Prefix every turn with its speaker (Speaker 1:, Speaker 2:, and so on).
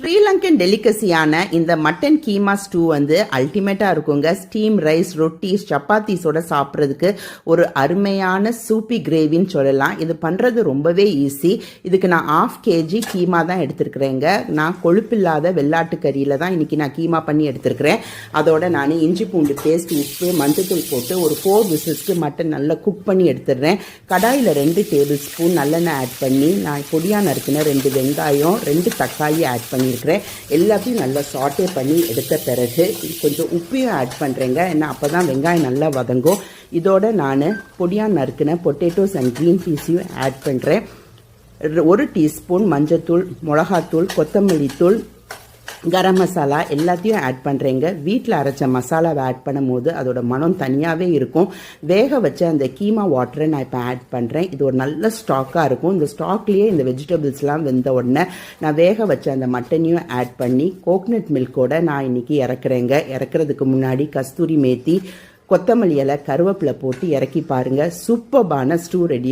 Speaker 1: ஸ்ரீலங்கன் டெலிகசியான இந்த மட்டன் கீமா ஸ்டூ வந்து அல்டிமேட்டாக இருக்குங்க. ஸ்டீம் ரைஸ் ரொட்டீஸ் சப்பாத்திஸோட சாப்பிட்றதுக்கு ஒரு அருமையான சூப்பி கிரேவின்னு சொல்லலாம். இது பண்ணுறது ரொம்பவே ஈஸி. இதுக்கு நான் ஆஃப் கேஜி கீமா தான் எடுத்துருக்குறேங்க. நான் கொழுப்பில்லாத வெள்ளாட்டு கறியில் தான் இன்றைக்கி நான் கீமா பண்ணி எடுத்துருக்கிறேன். அதோட நான் இஞ்சி பூண்டு பேஸ்ட் உப்பு மஞ்சத்தூள் போட்டு ஒரு ஃபோர் விசில்ஸ்க்கு மட்டன் நல்லா குக் பண்ணி எடுத்துடுறேன். கடாயில் ரெண்டு டேபிள் ஸ்பூன் நல்லெண்ணெய் ஆட் பண்ணி நான் பொடியாக நறுக்கின ரெண்டு வெங்காயம் ரெண்டு தக்காளி ஆட் பண்ணி பண்ணியிருக்கிறேன். எல்லாத்தையும் நல்லா சாட்டே பண்ணி எடுத்த பிறகு கொஞ்சம் உப்பையும் ஆட் பண்ணுறேங்க ஏன்னா அப்போ தான் வெங்காயம் நல்லா வதங்கும். இதோட நான் பொடியாக நறுக்கின பொட்டேட்டோஸ் அண்ட் க்ரீன் பீஸையும் ஆட் பண்ணுறேன் ஒரு டீஸ்பூன் மஞ்சத்தூள் மிளகாத்தூள் கொத்தமல்லி தூள் கரம் மசாலா எல்லாத்தையும் ஆட் பண்ணுறேங்க வீட்டில் அரைச்ச மசாலாவை ஆட் பண்ணும்போது அதோட மனம் தனியாகவே இருக்கும். வேக வச்ச அந்த கீமா வாட்டரை நான் இப்போ ஆட் பண்ணுறேன் இது ஒரு நல்ல ஸ்டாக்காக இருக்கும். இந்த ஸ்டாக்லேயே இந்த வெஜிடபிள்ஸ்லாம் வெந்த உடனே நான் வேக வச்ச அந்த மட்டனையும் ஆட் பண்ணி கோக்னட் மில்கோட நான் இன்னைக்கு இறக்குறேங்க. இறக்குறதுக்கு முன்னாடி கஸ்தூரி மேத்தி கொத்தமல்லி இலை கருவேப்பிலை போட்டு இறக்கி பாருங்கள் சூப்பர்பான ஸ்டூ ரெடி